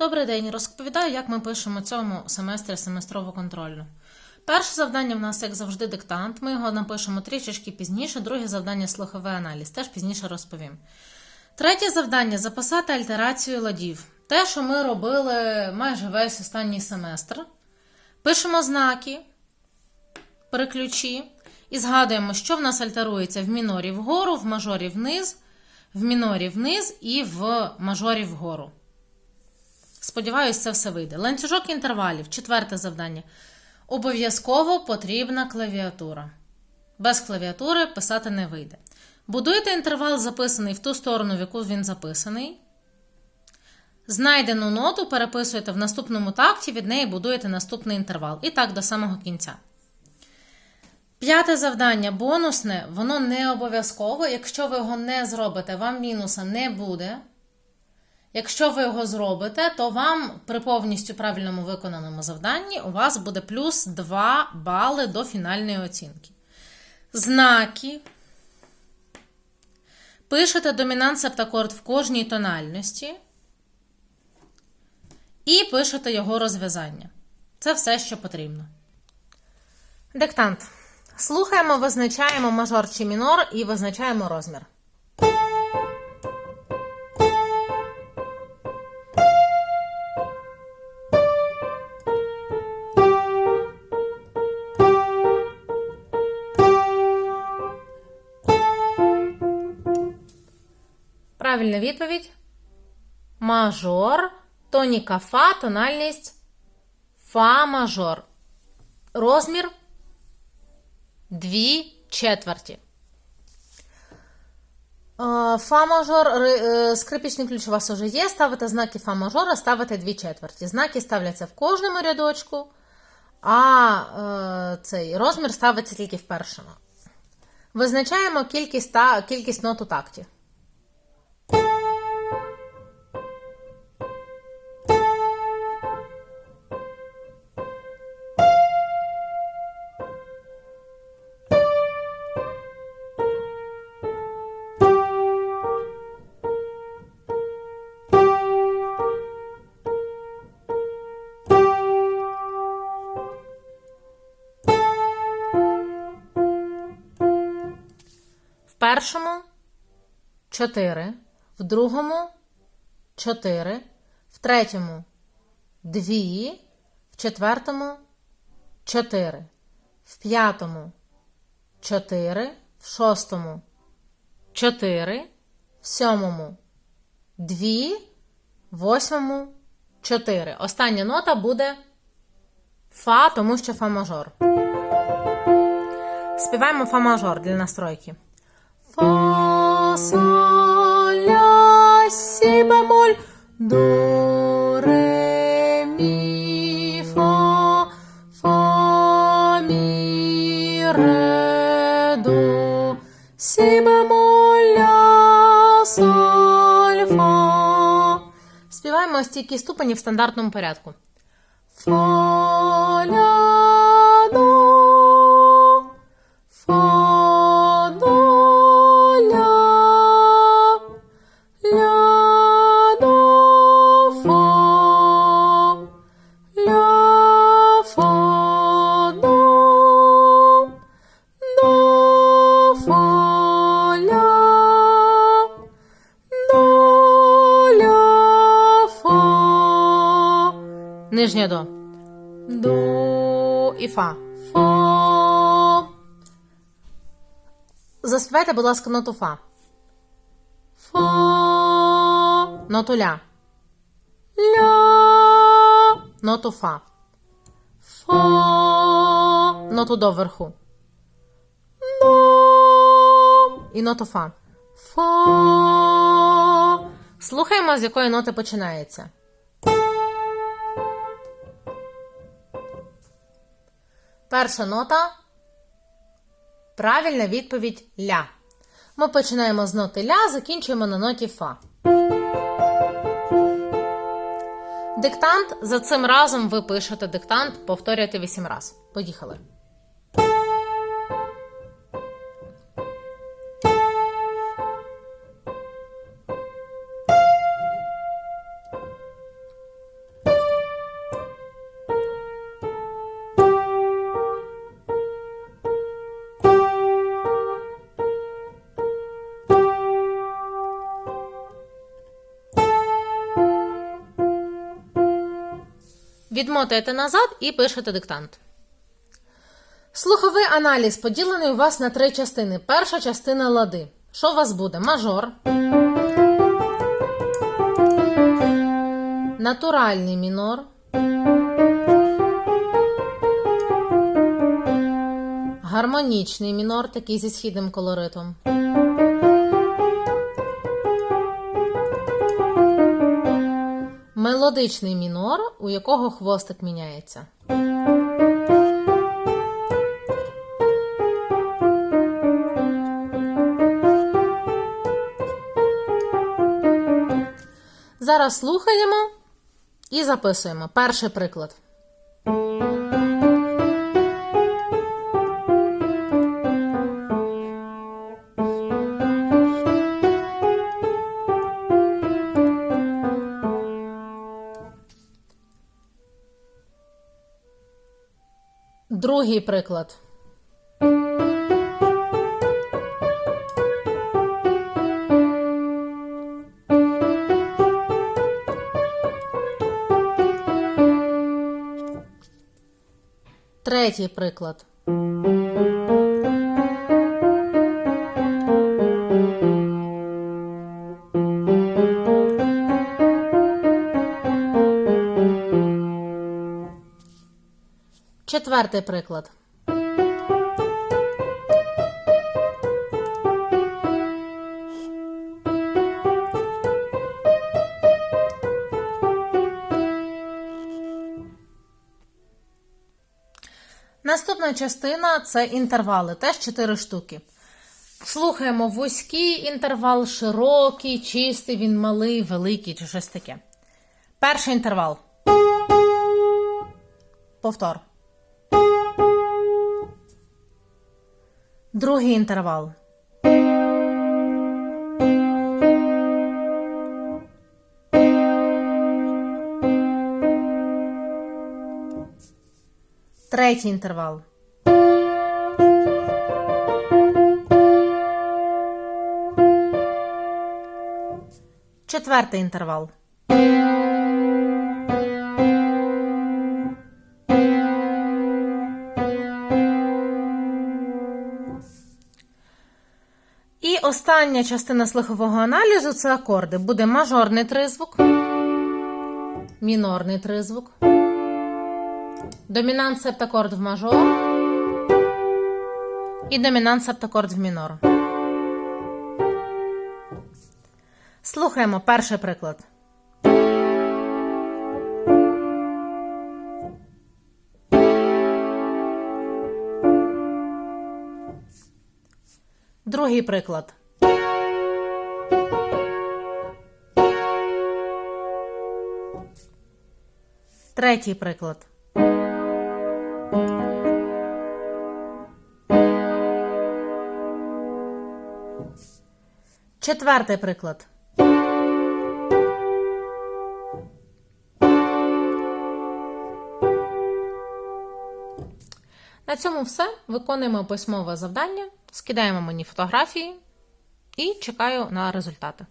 Добрий день. Розповідаю, як ми пишемо цьому семестрі семестрову контрольну. Перше завдання в нас, як завжди, диктант. Ми його напишемо трішечки пізніше. Друге завдання слуховий аналіз. Теж пізніше розповім. Третє завдання записати альтерацію ладів. Те, що ми робили майже весь останній семестр. Пишемо знаки, переключі і згадуємо, що в нас альтерується в мінорі вгору, в мажорі вниз, в мінорі вниз і в мажорі вгору. Сподіваюсь, це все вийде. Ланцюжок інтервалів. Четверте завдання. Обов'язково потрібна клавіатура. Без клавіатури писати не вийде. Будуєте інтервал, записаний в ту сторону, в яку він записаний. Знайдену ноту переписуєте в наступному такті, від неї будуєте наступний інтервал. І так до самого кінця. П'яте завдання бонусне, воно не обов'язково. Якщо ви його не зробите, вам мінуса не буде. Якщо ви його зробите, то вам при повністю правильному виконаному завданні у вас буде плюс 2 бали до фінальної оцінки. Знаки. Пишете домінант септакорд в кожній тональності. І пишете його розв'язання. Це все, що потрібно. Диктант. Слухаємо, визначаємо мажор чи мінор і визначаємо розмір. Правильна відповідь. Мажор, тоніка фа, тональність фа мажор. Розмір 2 четверті. Е, Фа мажор, е, скрипічний ключ у вас вже є. Ставите знаки фа мажора, ставите 2 четверті. Знаки ставляться в кожному рядочку, а е, цей розмір ставиться тільки в першому. Визначаємо кількість, та, кількість нот у такті. Першому 4, в другому 4, в третьому 2, в четвертому 4, в п'ятому 4, в шостому 4, в сьомому 2, в восьмому 4. Остання нота буде фа, тому що фа мажор. Співаємо фа мажор для настройки. Фа, соль, ля, сі бемоль, до, ре, мі, фа, фа, мі, ре, до, сі бемоль, ля, соль, фа. Співаємо ось ці ступені в стандартному порядку. Фа, ля, до, Нижнє до. До і фа. Фа. Заспівайте, будь ласка, ноту фа. Фа. Ноту ля. Ля. Ноту фа. Фа. Ноту до вверху. До. І ноту фа. Фа. Слухаємо, з якої ноти починається. Перша нота. Правильна відповідь ля. Ми починаємо з ноти ля, закінчуємо на ноті фа. Диктант за цим разом ви пишете диктант, повторюєте 8 разів. Поїхали. Відмотуєте назад і пишете диктант. Слуховий аналіз поділений у вас на три частини. Перша частина лади. Що у вас буде? Мажор. Натуральний мінор. Гармонічний мінор, такий зі східним колоритом. Мелодичний мінор, у якого хвостик міняється. Зараз слухаємо і записуємо. Перший приклад. Другий приклад. Третій приклад. Четвертий приклад. Наступна частина це інтервали, теж 4 штуки. Слухаємо вузький інтервал, широкий, чистий, він малий, великий чи щось таке. Перший інтервал. Повтор. Другий інтервал. Третій інтервал. Четвертий інтервал. Остання частина слухового аналізу це акорди. Буде мажорний тризвук, мінорний тризвук, домінант септакорд в мажор і домінант септакорд в мінор. Слухаємо перший приклад. Другий приклад. Третій приклад. Четвертий приклад. На цьому все. Виконуємо письмове завдання, скидаємо мені фотографії і чекаю на результати.